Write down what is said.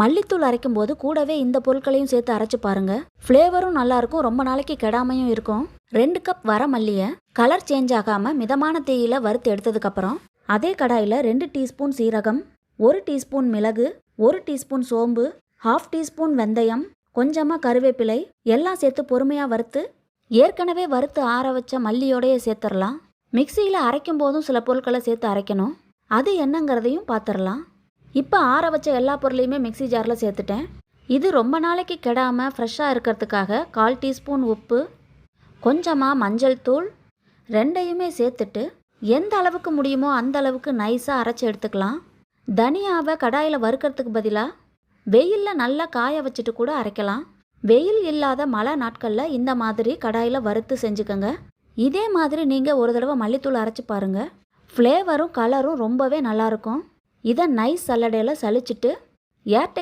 மல்லித்தூள் அரைக்கும் போது கூடவே இந்த பொருட்களையும் சேர்த்து அரைச்சு பாருங்க. ஃப்ளேவரும் நல்லா இருக்கும் ரொம்ப நாளைக்கு கெடாமையும் இருக்கும். ரெண்டு கப் வர மல்லியை கலர் சேஞ்ச் ஆகாம மிதமான தீயில வறுத்து எடுத்ததுக்கு அப்புறம் அதே கடாயில ரெண்டு டீஸ்பூன் சீரகம் ஒரு டீஸ்பூன் மிளகு ஒரு டீஸ்பூன் சோம்பு ஹாஃப் டீஸ்பூன் வெந்தயம் கொஞ்சமா கருவேப்பிலை எல்லாம் சேர்த்து பொறுமையா வறுத்து ஏற்கனவே வறுத்து ஆற வச்ச மல்லியோடைய சேர்த்துடலாம் மிக்சியில் அரைக்கும் போதும் சில பொருட்களை சேர்த்து அரைக்கணும். அது என்னங்கிறதையும் பார்த்துடலாம் இப்போ ஆற வச்ச எல்லா பொருளையுமே மிக்ஸி ஜாரில் சேர்த்துட்டேன். இது ரொம்ப நாளைக்கு கெடாமல் ஃப்ரெஷ்ஷாக இருக்கிறதுக்காக கால் டீஸ்பூன் உப்பு கொஞ்சமாக மஞ்சள் தூள் ரெண்டையுமே சேர்த்துட்டு எந்த அளவுக்கு முடியுமோ அந்த அளவுக்கு நைஸாக அரைச்சி எடுத்துக்கலாம். தனியாவை கடாயில் வறுக்கிறதுக்கு பதிலாக வெயிலில் நல்லா காய வச்சுட்டு கூட அரைக்கலாம். வெயில் இல்லாத மழை நாட்களில் இந்த மாதிரி கடாயில் வறுத்து செஞ்சுக்கோங்க. இதே மாதிரி நீங்கள் ஒரு தடவை மல்லித்தூள் அரைச்சி பாருங்கள் ஃப்ளேவரும் கலரும் ரொம்பவே நல்லாயிருக்கும் இதை நைஸ் சல்லடையில் சலிச்சிட்டு ஏர்டெக்